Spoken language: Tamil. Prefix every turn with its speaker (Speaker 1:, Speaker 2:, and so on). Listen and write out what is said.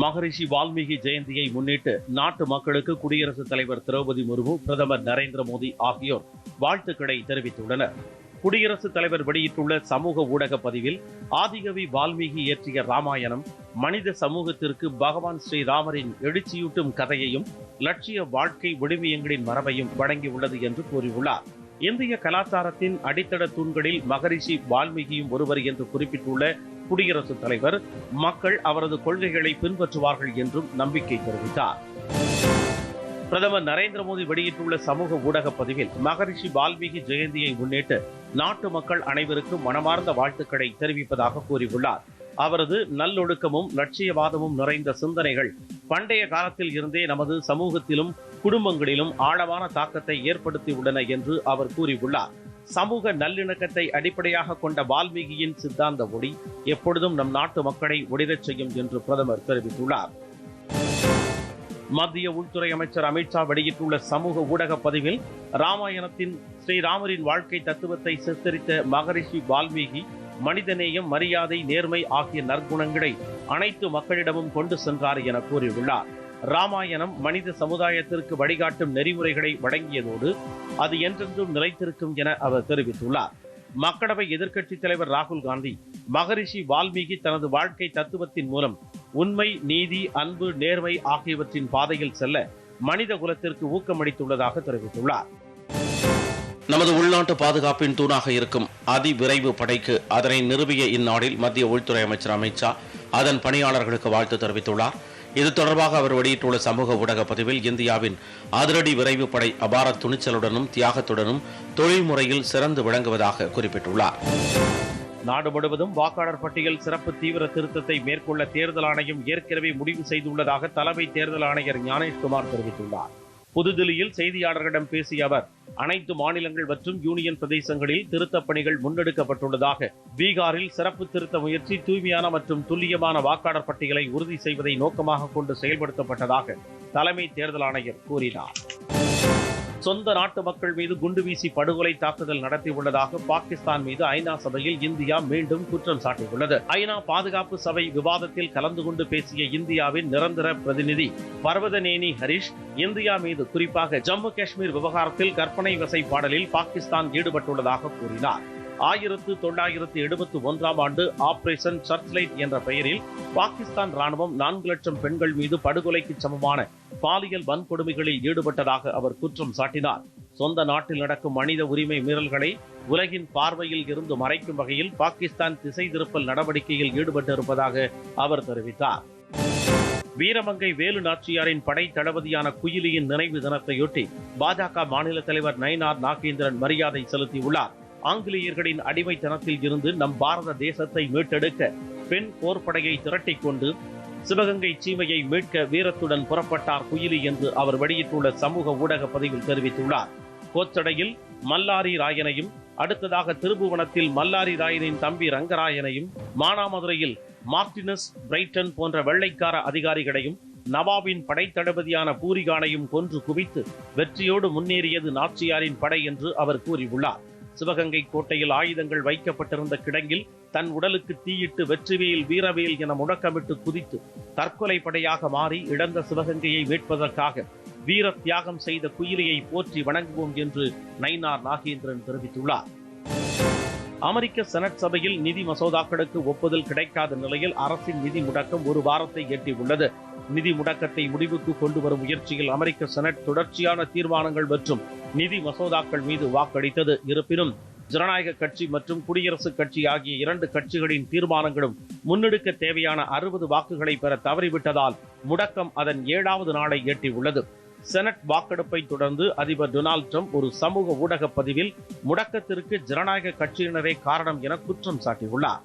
Speaker 1: மகரிஷி வால்மீகி ஜெயந்தியை முன்னிட்டு நாட்டு மக்களுக்கு குடியரசுத் தலைவர் திரௌபதி முர்மு பிரதமர் நரேந்திர மோடி ஆகியோர் வாழ்த்துக்களை தெரிவித்துள்ளனர் குடியரசுத் தலைவர் வெளியிட்டுள்ள சமூக ஊடக பதிவில் ஆதிகவி வால்மீகி இயற்றிய ராமாயணம் மனித சமூகத்திற்கு பகவான் ஸ்ரீராமரின் எழுச்சியூட்டும் கதையையும் லட்சிய வாழ்க்கை விடுமியங்களின் மரபையும் வழங்கியுள்ளது என்று கூறியுள்ளார் இந்திய கலாச்சாரத்தின் அடித்தட தூண்களில் மகரிஷி வால்மீகியும் ஒருவர் என்று குறிப்பிட்டுள்ள குடியரசுத் தலைவர் மக்கள் அவரது கொள்கைகளை பின்பற்றுவார்கள் என்றும் நம்பிக்கை தெரிவித்தார் பிரதமர் நரேந்திர மோடி வெளியிட்டுள்ள சமூக ஊடக பதிவில் மகரிஷி வால்மீகி ஜெயந்தியை முன்னிட்டு நாட்டு மக்கள் அனைவருக்கும் மனமார்ந்த வாழ்த்துக்களை தெரிவிப்பதாக கூறியுள்ளார் அவரது நல்லொழுக்கமும் லட்சியவாதமும் நிறைந்த சிந்தனைகள் பண்டைய காலத்தில் இருந்தே நமது சமூகத்திலும் குடும்பங்களிலும் ஆழமான தாக்கத்தை ஏற்படுத்தியுள்ளன என்று அவர் கூறியுள்ளார் சமூக நல்லிணக்கத்தை அடிப்படையாக கொண்ட வால்மீகியின் சித்தாந்த ஒளி எப்பொழுதும் நம் நாட்டு மக்களை ஒளிரச் செய்யும் என்று பிரதமர் தெரிவித்துள்ளார் மத்திய உள்துறை அமைச்சர் அமித்ஷா வெளியிட்டுள்ள சமூக ஊடக பதிவில் ராமாயணத்தின் ஸ்ரீராமரின் வாழ்க்கை தத்துவத்தை சித்தரித்த மகரிஷி வால்மீகி மனிதநேயம் மரியாதை நேர்மை ஆகிய நற்குணங்களை அனைத்து மக்களிடமும் கொண்டு சென்றார் என கூறியுள்ளார் ராமாயணம் மனித சமுதாயத்திற்கு வழிகாட்டும் நெறிமுறைகளை வழங்கியதோடு அது என்றென்றும் நிலைத்திருக்கும் என அவர் தெரிவித்துள்ளார் மக்களவை எதிர்க்கட்சித் தலைவர் ராகுல் காந்தி மகரிஷி வால்மீகி தனது வாழ்க்கை தத்துவத்தின் மூலம் உண்மை நீதி அன்பு நேர்மை ஆகியவற்றின் பாதையில் செல்ல மனித குலத்திற்கு ஊக்கமளித்துள்ளதாக தெரிவித்துள்ளார்
Speaker 2: நமது உள்நாட்டு பாதுகாப்பின் தூணாக இருக்கும் அதிவிரைவு படைக்கு அதனை நிறுவிய இந்நாளில் மத்திய உள்துறை அமைச்சர் அமித்ஷா அதன் பணியாளர்களுக்கு வாழ்த்து தெரிவித்துள்ளார் இது தொடர்பாக அவர் வெளியிட்டுள்ள சமூக ஊடக பதிவில் இந்தியாவின் அதிரடி விரைவு படை அபார துணிச்சலுடனும் தியாகத்துடனும் தொழில்முறையில் சிறந்து விளங்குவதாக குறிப்பிட்டுள்ளார்
Speaker 3: நாடு முழுவதும் வாக்காளர் பட்டியல் சிறப்பு தீவிர திருத்தத்தை மேற்கொள்ள தேர்தல் ஆணையம் ஏற்கனவே முடிவு செய்துள்ளதாக தலைமை தேர்தல் ஆணையர் ஞானேஷ்குமார் தெரிவித்துள்ளார் புதுதில்லியில் செய்தியாளர்களிடம் பேசிய அவர் அனைத்து மாநிலங்கள் மற்றும் யூனியன் பிரதேசங்களில் திருத்தப் பணிகள் முன்னெடுக்கப்பட்டுள்ளதாக பீகாரில் சிறப்பு திருத்த முயற்சி தூய்மையான மற்றும் துல்லியமான வாக்காளர் பட்டியலை உறுதி செய்வதை நோக்கமாக கொண்டு செயல்படுத்தப்பட்டதாக தலைமை தேர்தல் ஆணையர் கூறினார்
Speaker 4: சொந்த நாட்டு மக்கள் மீது குண்டு வீசி படுகொலை தாக்குதல் நடத்தியுள்ளதாக பாகிஸ்தான் மீது ஐநா சபையில் இந்தியா மீண்டும் குற்றம் சாட்டியுள்ளது ஐநா பாதுகாப்பு சபை விவாதத்தில் கலந்து கொண்டு பேசிய இந்தியாவின் நிரந்தர பிரதிநிதி பர்வதநேனி ஹரிஷ் இந்தியா மீது குறிப்பாக ஜம்மு காஷ்மீர் விவகாரத்தில் கற்பனை வசை பாடலில் பாகிஸ்தான் ஈடுபட்டுள்ளதாக கூறினார் ஆயிரத்து தொள்ளாயிரத்து எழுபத்தி ஒன்றாம் ஆண்டு ஆபரேஷன் சர்ச்லைட் என்ற பெயரில் பாகிஸ்தான் ராணுவம் நான்கு லட்சம் பெண்கள் மீது படுகொலைக்கு சமமான பாலியல் வன்கொடுமைகளில் ஈடுபட்டதாக அவர் குற்றம் சாட்டினார் சொந்த நாட்டில் நடக்கும் மனித உரிமை மீறல்களை உலகின் பார்வையில் இருந்து மறைக்கும் வகையில் பாகிஸ்தான் திசை திருப்பல் நடவடிக்கையில் ஈடுபட்டிருப்பதாக அவர் தெரிவித்தார்
Speaker 5: வீரமங்கை வேலு நாச்சியாரின் படை தளபதியான குயிலியின் நினைவு தினத்தையொட்டி பாஜக மாநில தலைவர் நயனார் நாகேந்திரன் மரியாதை செலுத்தியுள்ளார் ஆங்கிலேயர்களின் அடிமைத்தனத்தில் இருந்து நம் பாரத தேசத்தை மீட்டெடுக்க பெண் போர்படையை திரட்டிக்கொண்டு சிவகங்கை சீமையை மீட்க வீரத்துடன் புறப்பட்டார் குயிலி என்று அவர் வெளியிட்டுள்ள சமூக ஊடக பதிவில் தெரிவித்துள்ளார் கோச்சடையில் மல்லாரி ராயனையும் அடுத்ததாக திருபுவனத்தில் மல்லாரி ராயனின் தம்பி ரங்கராயனையும் மானாமதுரையில் மார்டினஸ் பிரைட்டன் போன்ற வெள்ளைக்கார அதிகாரிகளையும் நவாபின் படைத்தளபதியான பூரிகானையும் கொன்று குவித்து வெற்றியோடு முன்னேறியது நாச்சியாரின் படை என்று அவர் கூறியுள்ளார் சிவகங்கை கோட்டையில் ஆயுதங்கள் வைக்கப்பட்டிருந்த கிடங்கில் தன் உடலுக்கு தீயிட்டு வெற்றிவேல் வீரவேல் என முடக்கமிட்டு குதித்து தற்கொலை படையாக மாறி இழந்த சிவகங்கையை மீட்பதற்காக வீர தியாகம் செய்த குயிலியை போற்றி வணங்குவோம் என்று நைனார் நாகேந்திரன் தெரிவித்துள்ளார்
Speaker 6: அமெரிக்க செனட் சபையில் நிதி மசோதாக்களுக்கு ஒப்புதல் கிடைக்காத நிலையில் அரசின் நிதி முடக்கம் ஒரு வாரத்தை எட்டியுள்ளது நிதி முடக்கத்தை முடிவுக்கு கொண்டு வரும் முயற்சியில் அமெரிக்க செனட் தொடர்ச்சியான தீர்மானங்கள் மற்றும் நிதி மசோதாக்கள் மீது வாக்களித்தது இருப்பினும் ஜனநாயக கட்சி மற்றும் குடியரசுக் கட்சி ஆகிய இரண்டு கட்சிகளின் தீர்மானங்களும் முன்னெடுக்க தேவையான அறுபது வாக்குகளை பெற தவறிவிட்டதால் முடக்கம் அதன் ஏழாவது நாளை எட்டியுள்ளது செனட் வாக்கெடுப்பை தொடர்ந்து அதிபர் டொனால்டு டிரம்ப் ஒரு சமூக ஊடக பதிவில் முடக்கத்திற்கு ஜனநாயக கட்சியினரே காரணம் என குற்றம் சாட்டியுள்ளார்